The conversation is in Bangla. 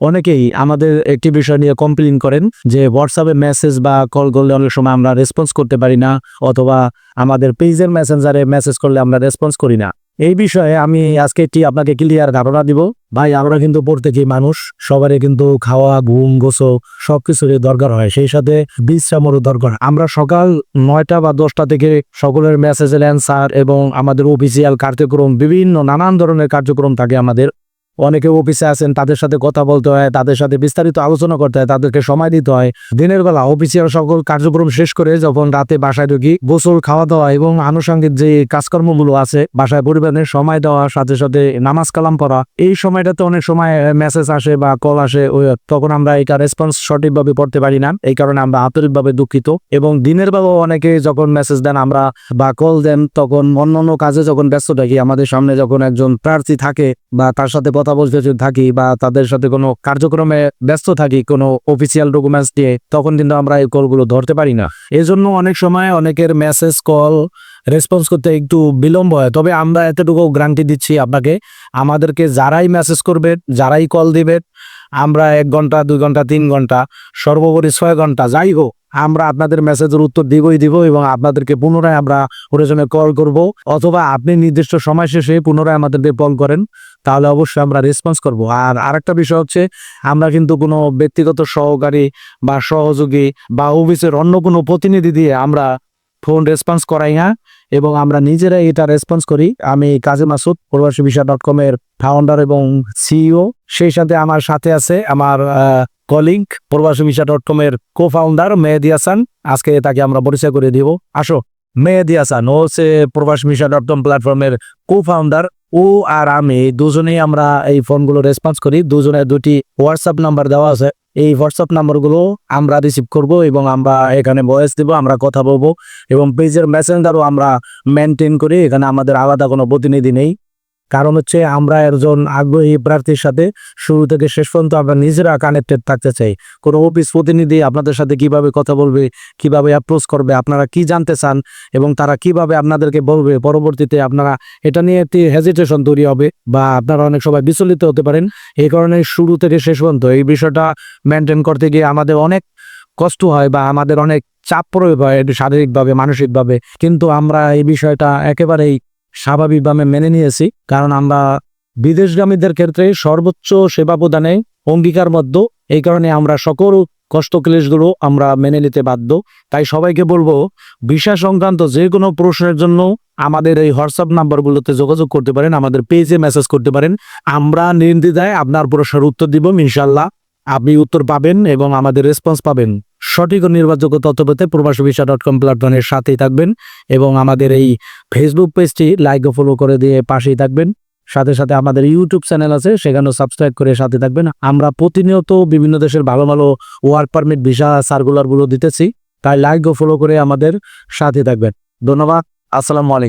অনেকেই আমাদের একটি বিষয় নিয়ে কমপ্লেন করেন যে হোয়াটসঅ্যাপে মেসেজ বা কল করলে অনেক সময় আমরা রেসপন্স করতে পারি না অথবা আমাদের পেজের মেসেঞ্জারে মেসেজ করলে আমরা রেসপন্স করি না। এই বিষয়ে আমি আজকে একটি আপনাকে ক্লিয়ার ধারণা দিব। ভাই, আমরা কিন্তু প্রত্যেকেই মানুষ, সবারই কিন্তু খাওয়া, ঘুম, গোসল সবকিছুরই দরকার হয়। সেই সাথে বিশ্রামেরও দরকার। আমরা সকাল নয়টা বা দশটা থেকে সকলের মেসেজের অ্যান্সার এবং আমাদের অফিসিয়াল কার্যক্রম, বিভিন্ন নানান ধরনের কার্যক্রম থাকে আমাদের। অনেকে অফিসে আছেন, তাদের সাথে কথা বলতে হয়, তাদের সাথে বিস্তারিত আলোচনা করতে হয়, তাদেরকে সময় দিতে হয়। দিনের বেলা অফিসিয়াল সকল কার্যক্রম শেষ করে যখন রাতে বাসায় ঢুকি, গোসল খাওয়া দাওয়া এবং আনুষঙ্গিক যে কাজকর্মগুলো আছে, বাসায় পরিবারের সময় দেওয়া সাথে সাথে নামাজ কালাম পড়া, এই সময়টাতে অনেক সময় মেসেজ আসে বা কল আসে তখন আমরা এটা রেসপন্স সঠিকভাবে পড়তে পারি না, এই কারণে আমরা আন্তরিকভাবে দুঃখিত। এবং দিনের বেলাও অনেকে যখন মেসেজ দেন আমরা বা কল দেন, তখন অন্য কাজে যখন ব্যস্ত থাকি, আমাদের সামনে যখন একজন প্রার্থী থাকে বা তার সাথে কথা বলতে থাকি বা তাদের সাথে কোনো কার্যক্রমে ব্যস্ত থাকি কোনো অফিসিয়াল ডকুমেন্টস দিয়ে তখন কিন্তু আমরা এই কলগুলো ধরতে পারি না। এই জন্য অনেক সময় অনেকের মেসেজ কল রেসপন্স করতে একটু বিলম্ব হয়। তবে আমরা এতটুকু গ্যারান্টি দিচ্ছি আপনাকে, আমাদেরকে যারাই মেসেজ করবে, যারাই কল দিবে, আমরা এক ঘণ্টা, দুই ঘণ্টা, তিন ঘণ্টা, সর্বোপরি ছয় ঘণ্টা, যাই হোক আমরা আপনাদের মেসেজের উত্তর দিবই দিব এবং আপনাদেরকে পুনরায় আমরা প্রয়োজনে কল করব। অথবা আপনি নির্দিষ্ট সময় শেষে পুনরায় আমাদেরকে কল করেন, তাহলে অবশ্যই আমরা রেসপন্স করব। আর আরেকটা বিষয় হচ্ছে, আমরা কিন্তু কোনো ব্যক্তিগত সহকারী বা সহযোগী বা অফিসের অন্য কোনো প্রতিনিধি দিয়ে আমরা ফোন রেসপন্স করাই না এবং আমরা নিজেরাই এটা রেসপন্স করি। আমি কাজী মাসুদ, প্রবাসী ভিসা ডট কমের ফাউন্ডার এবং সিইও সেই সাথে আমার সাথে আছে আমার কলিং প্রবাসী ভিসা ডট কম এর কো ফাউন্ডার মেহেদি হাসান। আজকে তাকে আমরা পরিচয় করে দিব। আসো, মেহেদি হাসান, ও হচ্ছে প্রবাসী ভিসা ডট কম প্ল্যাটফর্মের কো ফাউন্ডার ও আর আমি দুজনেই আমরা এই ফোনগুলো রেসপন্স করি। দুজনের দুটি হোয়াটসঅ্যাপ নাম্বার দেওয়া আছে। এই হোয়াটসঅ্যাপ নাম্বারগুলো আমরা রিসিভ করব এবং আমরা এখানে ভয়েস দিব, আমরা কথা বলব এবং পেজের মেসেঞ্জারও আমরা মেনটেন করি। এখানে আমাদের আলাদা কোনো প্রতিনিধি নেই। কারণ হচ্ছে আমরা একজন আগ্রহী প্রার্থীর সাথে শুরু থেকে শেষ পর্যন্ত আমরা নিজেরা কানেক্টেড থাকতে চাই। কোনো অফিস প্রতিনিধি আপনাদের সাথে কীভাবে কথা বলবে, কীভাবে অ্যাপ্রোচ করবে, আপনারা কি জানতে চান এবং তারা কীভাবে আপনাদেরকে বলবে, পরবর্তীতে আপনারা এটা নিয়ে একটি হেজিটেশন তৈরি হবে বা আপনারা অনেক সময় বিচলিত হতে পারেন। এই কারণে শুরু থেকে শেষ পর্যন্ত এই বিষয়টা মেনটেন করতে গিয়ে আমাদের অনেক কষ্ট হয় বা আমাদের অনেক চাপ প্রয়োগ হয় শারীরিকভাবে, মানসিকভাবে। কিন্তু আমরা এই বিষয়টা একেবারেই স্বাভাবিকভাবে মেনে নিয়েছি, কারণ আমরা বিদেশগামীদের ক্ষেত্রে সর্বোচ্চ সেবা প্রদানে অঙ্গীকারবদ্ধ। এই কারণে আমরা সকল কষ্ট ক্লেশগুলো আমরা মেনে নিতে বাধ্য। তাই সবাইকে বলব, ভিসা সংক্রান্ত যে কোনো প্রশ্নের জন্য আমাদের এই হোয়াটসঅ্যাপ নাম্বারগুলোতে যোগাযোগ করতে পারেন, আমাদের পেজে মেসেজ করতে পারেন। আমরা নির্দ্বিধায় আপনার প্রশ্নের উত্তর দিব ইনশাল্লাহ আপনি উত্তর পাবেন এবং আমাদের রেসপন্স পাবেন। সঠিক ও নির্ভরযোগ্য তথ্য পেতে প্রবাসী ভিসা ডট কম প্ল্যাটফর্মের সাথেই থাকবেন এবং আমাদের এই ফেসবুক পেজটি লাইক ও ফলো করে দিয়ে পাশেই থাকবেন। সাথে সাথে আমাদের ইউটিউব চ্যানেল আছে, সেখানেও সাবস্ক্রাইব করে সাথে থাকবেন। আমরা প্রতিনিয়ত বিভিন্ন দেশের ভালো ভালো ওয়ার্ক পারমিট ভিসা সার্কুলারগুলো দিতেছি, তাই লাইক ও ফলো করে আমাদের সাথে থাকবেন। ধন্যবাদ, আসসালামু আলাইকুম।